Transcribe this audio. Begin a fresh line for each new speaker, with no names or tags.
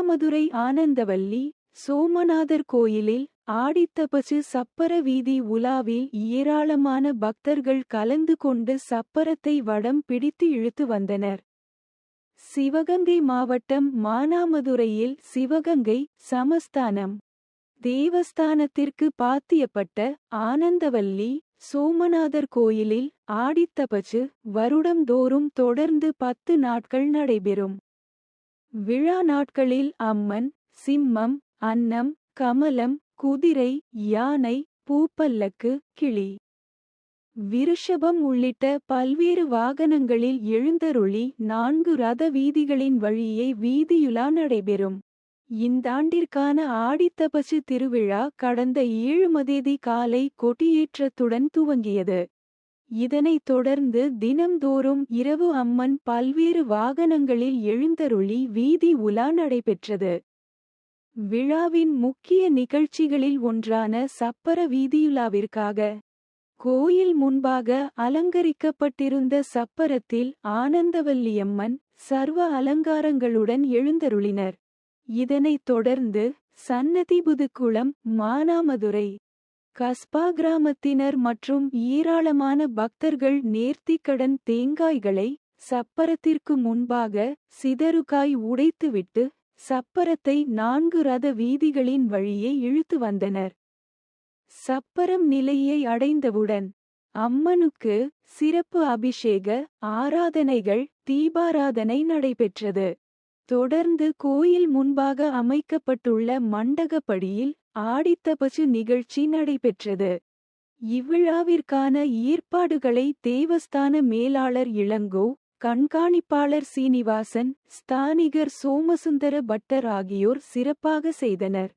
மானாமதுரை ஆனந்தவல்லி சோமநாதர் கோயிலில் ஆடித்தபசு சப்பர வீதி உலாவில் ஏராளமான பக்தர்கள் கலந்து கொண்டு சப்பரத்தை வடம் பிடித்து இழுத்து வந்தனர். சிவகங்கை மாவட்டம் மானாமதுரையில் சிவகங்கை சமஸ்தானம். தேவஸ்தானத்திற்கு பாத்தியப்பட்ட ஆனந்தவல்லி சோமநாதர் கோயிலில் ஆடித்தபச்சு வருடம்தோறும் தொடர்ந்து பத்து நாட்கள் நடைபெறும். விழா நாட்களில் அம்மன் சிம்மம் அன்னம் கமலம் குதிரை யானை பூப்பல்லக்கு கிளி. விருஷபம் உள்ளிட்ட பல்வேறு வாகனங்களில் எழுந்தருளி நான்கு ரத வீதிகளின் வழியே வீதியுலா நடைபெறும். இந்தாண்டிற்கான ஆடித்தபசு திருவிழா கடந்த ஏழு மதேதி காலை கொடியேற்றத்துடன் துவங்கியது. இதனைத் தொடர்ந்து தினம்தோறும் இரவு அம்மன் பல்வேறு வாகனங்களில் எழுந்தருளி வீதி உலா நடைபெற்றது. விழாவின் முக்கிய நிகழ்ச்சிகளில் ஒன்றான சப்பர வீதியுலாவிற்காக கோயில் முன்பாக அலங்கரிக்கப்பட்டிருந்த சப்பரத்தில் ஆனந்தவல்லியம்மன் சர்வ அலங்காரங்களுடன் எழுந்தருளினர். இதனைத் தொடர்ந்து சன்னதிபுதுக்குளம் மானாமதுரை கஸ்பா கிராமத்தினர் மற்றும் ஏராளமான பக்தர்கள் நேர்த்திக்கடன் தேங்காய்களை சப்பரத்திற்கு முன்பாக சிதறுகாய் உடைத்துவிட்டு சப்பரத்தை நான்கு ரத வீதிகளின் வழியே இழுத்து வந்தனர். சப்பரம் நிலையை அடைந்தவுடன் அம்மனுக்கு சிறப்பு அபிஷேக ஆராதனைகள் தீபாராதனை நடைபெற்றது. தொடர்ந்து கோயில் முன்பாக அமைக்கப்பட்டுள்ள மண்டகப்படியில் ஆடித்தபசு நிகழ்ச்சி நடைபெற்றது. இவ்விழாவிற்கான ஏற்பாடுகளை தேவஸ்தான மேலாளர் இளங்கோ கண்காணிப்பாளர் சீனிவாசன் ஸ்தானிகர் சோமசுந்தர பட்டர் ஆகியோர் சிறப்பாக செய்தனர்.